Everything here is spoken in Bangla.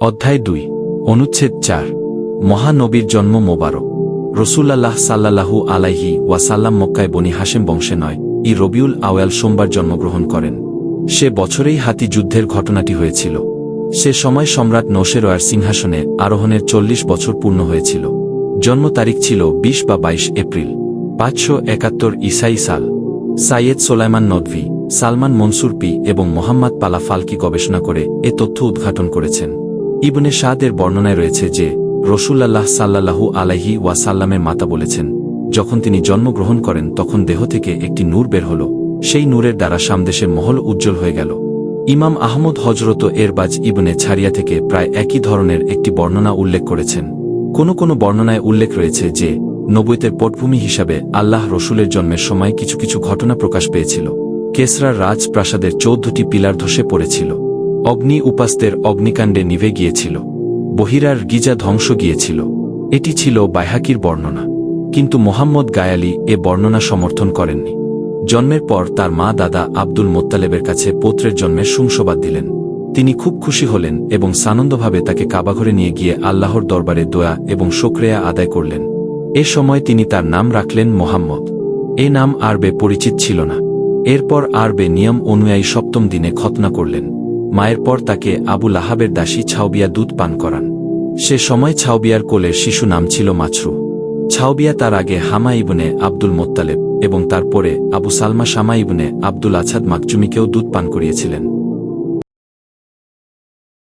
অধ্যায় দুই, অনুচ্ছেদ চার, মহানবীর জন্ম মোবারক। রসুল্লাহ সাল্লাল্লাহু আলাইহি ওয়াসাল্লাম মক্কায় বনি হাসেম বংশে নয়, ই রবিউল আওয়াল সোমবার জন্মগ্রহণ করেন। সে বছরেই হাতি যুদ্ধের ঘটনাটি হয়েছিল। সে সময় সম্রাট নৌশেরোয়ার সিংহাসনে আরোহণের চল্লিশ বছর পূর্ণ হয়েছিল। জন্ম তারিখ ছিল বিশ বা বাইশ এপ্রিল, পাঁচশো একাত্তর ইসাই সাল। সাইয়েদ সোলাইমান নদভি, সালমান মনসুর পি এবং মোহাম্মদ পালা ফালকি গবেষণা করে এ তথ্য উদ্ঘাটন করেছেন। ইবনে সাদের বর্ণনায় রয়েছে যে, রসুল্লাহ সাল্লাল্লাহু আলাইহি ওয়াসাল্লামের মাতা বলেছেন, যখন তিনি জন্মগ্রহণ করেন তখন দেহ থেকে একটি নূর বের হল, সেই নূরের দ্বারা সামদেশের মহল উজ্জ্বল হয়ে গেল। ইমাম আহমদ হজরত এরবাজ ইবনে ছাড়িয়া থেকে প্রায় একই ধরনের একটি বর্ণনা উল্লেখ করেছেন। কোনো কোনো বর্ণনায় উল্লেখ রয়েছে যে নবৈতের পটভূমি হিসাবে আল্লাহ রসুলের জন্মের সময় কিছু কিছু ঘটনা প্রকাশ পেয়েছিল। কেসরার রাজপ্রাসাদের চৌদ্দটি পিলার ধসে পড়েছিল। অগ্নি উপাস্তের অগ্নিকাণ্ডে নিভে গিয়েছিল। বহিরার গিজা ধ্বংস গিয়েছিল। এটি ছিল বাইহাকির বর্ণনা। কিন্তু মোহাম্মদ গায়ালি এ বর্ণনা সমর্থন করেননি। জন্মের পর তার মা দাদা আব্দুল মোত্তালেবের কাছে পৌত্রের জন্মের সুংসবাদ দিলেন। তিনি খুব খুশি হলেন এবং সানন্দভাবে তাকে কাবাঘরে নিয়ে গিয়ে আল্লাহর দরবারে দোয়া এবং শোক্রেয়া আদায় করলেন। এ সময় তিনি তার নাম রাখলেন মোহাম্মদ। এ নাম আরবে পরিচিত ছিল না। এরপর আরবে নিয়ম অনুযায়ী সপ্তম দিনে খতনা করলেন। মায়ের পর তাকে আবু লাহাবের দাসী ছাউবিয়া দুধ পান করান। সে সময় ছাউবিয়ার কোলের শিশু নাম ছিল মাছরু। ছাউবিয়া তার আগে হামা ইবনে আব্দুল মোত্তালেব এবং তারপরে আবু সালমা শামা ইবনে আব্দুল আছাদ মাকচুমিকেও দুধ পান করিয়েছিলেন।